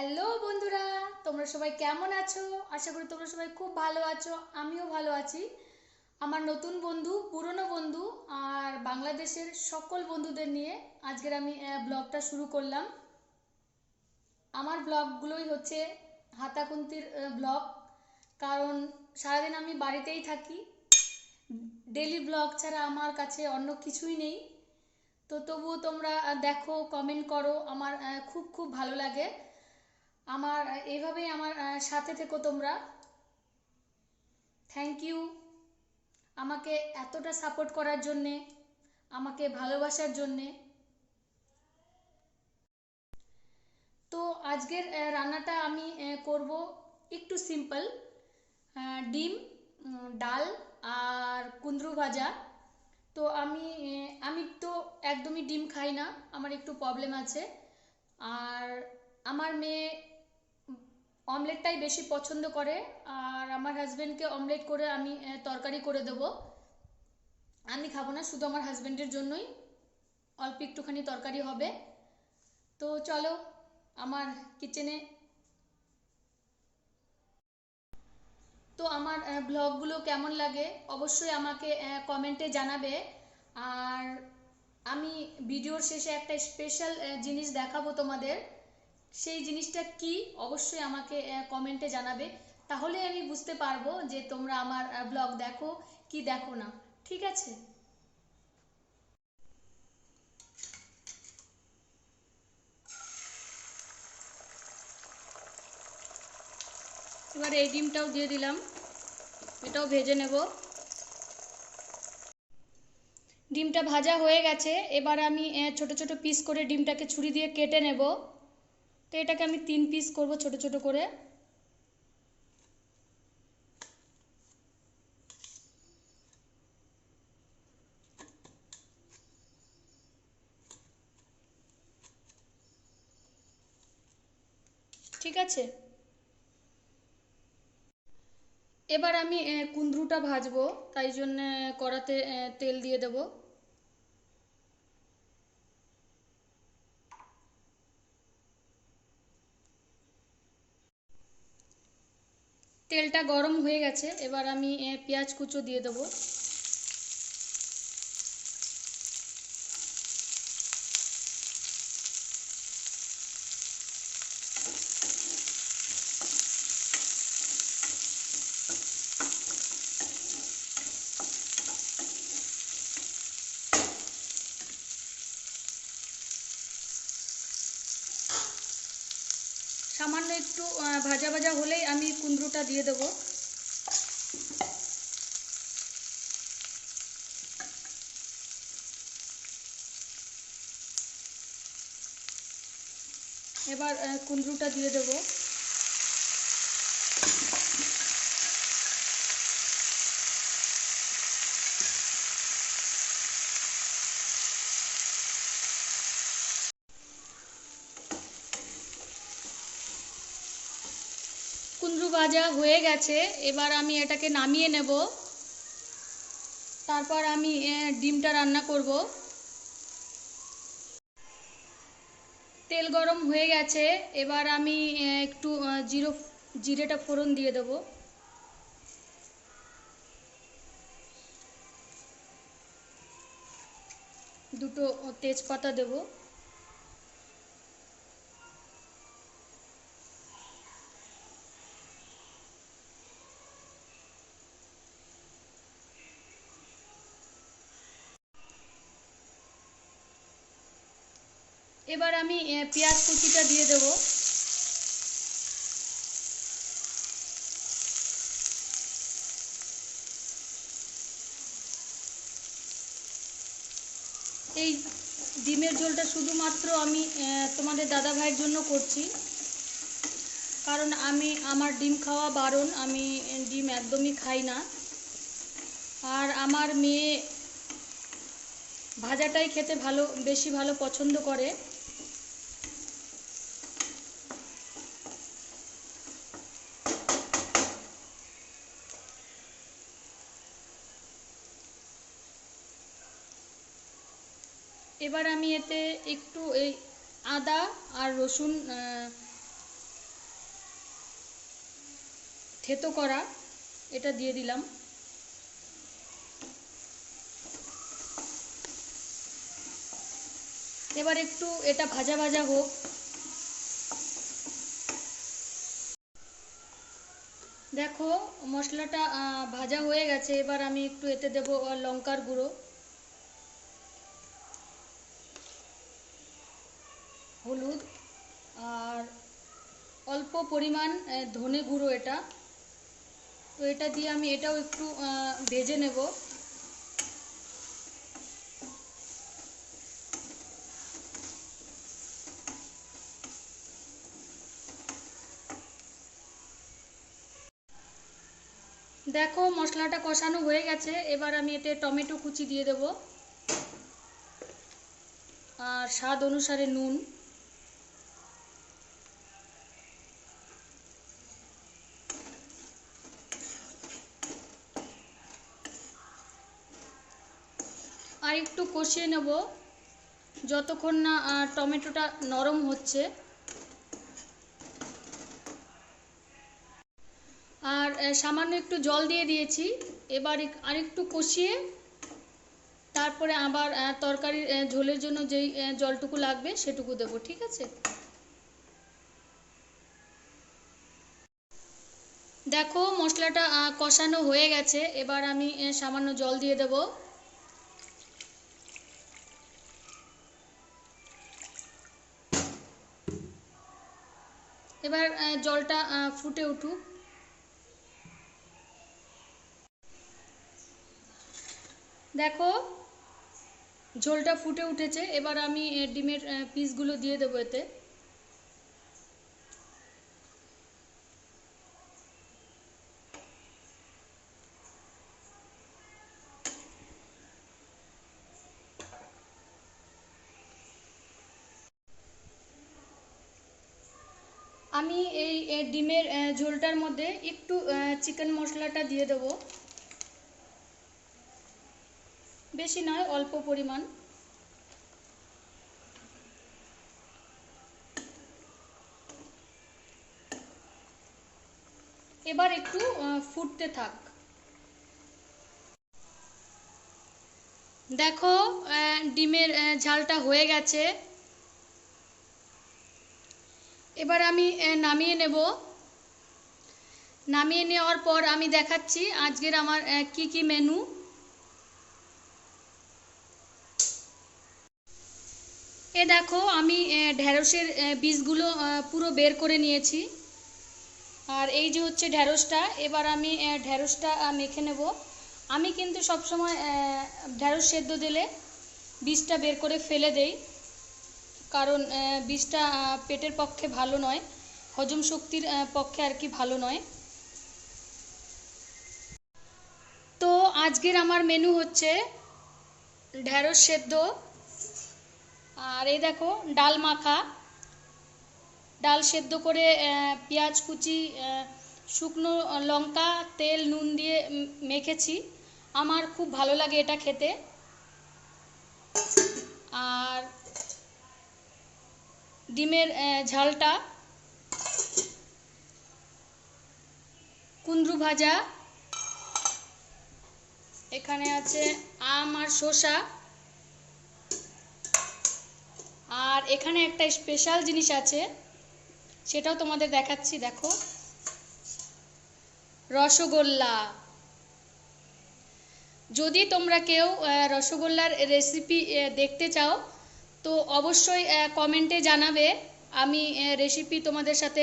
Hello বন্ধুরা, তোমরা সবাই কেমন আছো? আশা করি তোমরা সবাই খুব ভালো আছো, আমিও ভালো আছি। আমার নতুন বন্ধু, পুরনো বন্ধু আর বাংলাদেশের সকল বন্ধুদের নিয়ে আজকের আমি ব্লগটা শুরু করলাম। আমার ব্লগগুলোই হচ্ছে হাতাকুন্তির ব্লগ। কারণ সারাদিন আমি বাড়িতেই থাকি। ডেলি ব্লগ ছাড়া আমার কাছে অন্য কিছুই নেই। তো তবুও তোমরা দেখো কমেন্ট করো। আমার খুব খুব ভালো লাগে। আমার, এইভাবেই আমার সাথে থেকো তোমরা। থ্যাংক ইউ আমাকে এতটা সাপোর্ট করার জন্যে, আমাকে ভালোবাসার জন্যে। তো আজকের রান্নাটা আমি করব একটু সিম্পল ডিম ডাল আর কুঁদরু ভাজা। তো আমি আমি তো একদমই ডিম খাই না, আমার একটু প্রবলেম আছে। আর আমার মেয়ে অমলেটটাই বেশি পছন্দ করে, আর আমার হাজব্যান্ডকে অমলেট করে আমি তরকারি করে দেবো। আমি খাব না, শুধু আমার হাজব্যান্ডের জন্যই। অল্প একটুখানি তরকারি হবে। তো চলো, আমার কিচেনে তো আমার ব্লগগুলো কেমন লাগে অবশ্যই আমাকে কমেন্টে জানাবে। আর আমি ভিডিওর শেষে একটা স্পেশাল জিনিস দেখাবো তোমাদের। সেই জিনিসটা কি? অবশ্যই আমাকে কমেন্টে জানাবে। তাহলে আমি বুঝতে পারব যে তোমরা আমার ব্লগ দেখো, কি দেখো না। ঠিক আছে? এবার এই ডিমটাও দিয়ে দিলাম। এটাও ভেজে নেব। ডিমটা ভাজা হয়ে গেছে। এবার আমি ছোট ছোট পিস করে ডিমটাকে ছুরি দিয়ে কেটে নেব। তো এটাকে আমি তিন পিস করব ছোট ছোট করে। ঠিক আছে? এবার আমি আহ, কুঁদরুটা ভাজবো তাই জন্য কড়াতে তেল দিয়ে দেব। তেলটা গরম হয়ে গেছে এবার আমি পেঁয়াজ কুচো দিয়ে দেবো সামান্য একটু ভাজা ভাজা হলেই আমি কুমড়োটা দিয়ে দেবো। এবার কুমড়োটা দিয়ে দেবো। কুমড়ো ভাজা হয়ে গেছে। এবার আমি এটাকে নামিয়ে নেব। তারপর আমি ডিমটা রান্না করব। তেল গরম হয়ে গেছে। এবার আমি একটু জিরো, জিরেটা ফোড়ন দিয়ে দেবো। দুটো তেজপাতা দেবো। এবার আমি পেঁয়াজ কুচিটা দিয়ে দেব। এই ডিমের ঝোলটা শুধুমাত্র আমি তোমাদের দাদা ভাইয়ের জন্য করছি। কারণ আমি, আমার ডিম খাওয়া বারণ, আমি ডিম একদমই খাই না। আর আমার মেয়ে ভাজাটাই খেতে ভালো, বেশি ভালো পছন্দ করে। এবার আমি এতে একটু এই আদা আর রসুন থেতো করা, এটা দিয়ে দিলাম। এবার একটু এটা ভাজা ভাজা হোক। দেখো, মশলাটা ভাজা হয়ে গেছে। এবার আমি একটু এতে দেব লঙ্কার গুঁড়ো। পরিমাণ ধনে গুঁড়ো এটা। তো এটা দিয়ে আমি এটাও একটু ভেজে নেব। দেখো, মশলাটা কষানো হয়ে গেছে। এবার আমি এতে টমেটো কুচি দিয়ে দেব। আর স্বাদ অনুসারে নুন। আর একটু কষিয়ে নেব। যতক্ষণ না টমেটোটা নরম হচ্ছে। আর সামান্য একটু জল দিয়ে দিয়েছি। এবার আরেকটু কষিয়ে তারপরে আবার তরকারির ঝোলের জন্য যেই জলটুকু লাগবে সেটুকু দেবো, ঠিক আছে? দেখো, মশলাটা কষানো হয়ে গেছে। এবার আমি সামান্য জল দিয়ে দেবো। এবার জলটা ফুটে উঠুক। দেখো ঝোলটা ফুটে উঠেছে। এবার আমি ডিমের পিসগুলো দিয়ে দেবো এতে। আমি এই ডিমের ঝোলটার মধ্যে একটু চিকেন মশলাটা দিয়ে দেব। বেশি নয়, অল্প পরিমাণ। এবার একটু ফুটতে থাক। দেখো ডিমের ঝালটা হয়ে গেছে। এবার আমি নামিয়ে নেব। নামিয়ে নেওয়ার পর আমি দেখাচ্ছি আজকের আমার কি কি মেনু এ দেখো, আমি ঢ্যাঁড়সের বীজগুলো পুরো বের করে নিয়েছি। আর এই যে হচ্ছে ঢ্যাঁড়সটা এবার আমি ঢ্যাঁড়সটা মেখে নেব। আমি কিন্তু সবসময় ঢ্যাঁড়স সেদ্ধ দিলে বীজটা বের করে ফেলে দেই। কারণ বীজটা পেটের পক্ষে ভালো নয়, হজম শক্তির পক্ষে আর কি ভালো নয়। তো আজকের আমার মেনু হচ্ছে ঢ্যাঁড়স সেদ্ধ, আর এই দেখো, ডাল মাখা। ডাল সেদ্ধ করে পেঁয়াজ, কুচি শুকনো লঙ্কা, তেল, নুন দিয়ে মেখেছি। আমার খুব ভালো লাগে এটা খেতে। আর ডিমের ঝালটা। কুন্দ্রু ভাজা। এখানে আছে আম আর শসা। আর এখানে একটা স্পেশাল জিনিস আছে, সেটাও তোমাদের দেখাচ্ছি, দেখো। রসগোল্লা। যদি তোমরা কেউ রসগোল্লার রেসিপি দেখতে চাও তো অবশ্যই কমেন্টে জানাবে। আমি রেসিপি তোমাদের সাথে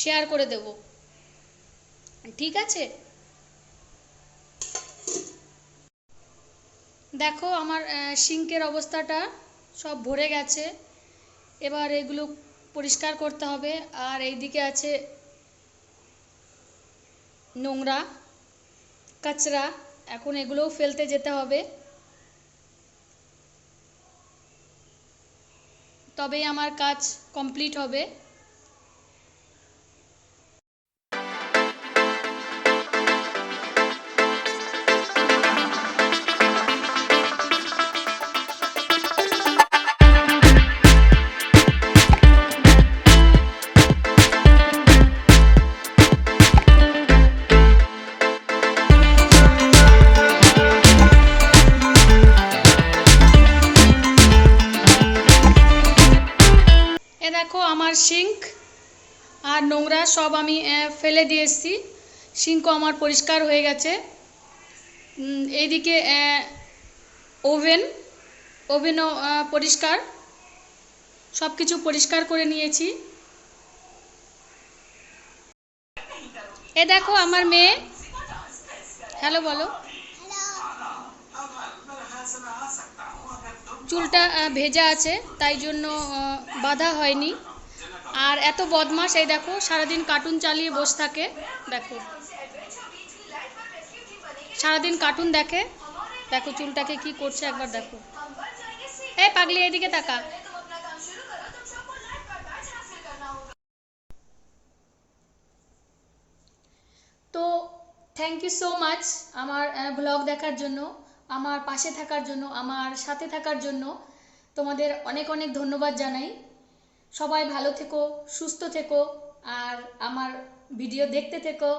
শেয়ার করে দেব। ঠিক আছে? দেখো আমার সিঙ্কের অবস্থাটা সব ভরে গেছে। এবার এগুলো পরিষ্কার করতে হবে। আর এইদিকে আছে নোংরা, কাচরা। এখন এগুলোও ফেলতে যেতে হবে। তবেই আমার কাজ কমপ্লিট হবে। এসেছি। সিঙ্কও আমার পরিষ্কার হয়ে গেছে। এইদিকে ওভেন, ওভেনও পরিষ্কার। সব কিছু পরিষ্কার করে নিয়েছি। এ দেখো আমার মেয়ে। হ্যালো, বলো। চুলটা ভেজা আছে, তাই জন্য বাঁধা হয়নি। আর এত বদমাস এই দেখো, সারাদিন কার্টুন চালিয়ে বসে থাকে, দেখো। সারাদিন কার্টুন দেখে, দেখো চুলটাকে কি করছে একবার দেখো। এই পাগলি এদিকে তাকা। তো থ্যাংক ইউ সো মাচ আমার ব্লগ দেখার জন্য, আমার পাশে থাকার জন্য, আমার সাথে থাকার জন্য। তোমাদের অনেক অনেক ধন্যবাদ জানাই। সবাই ভালো থেকো সুস্থ থেকো আর আমার ভিডিও দেখতে থেকো।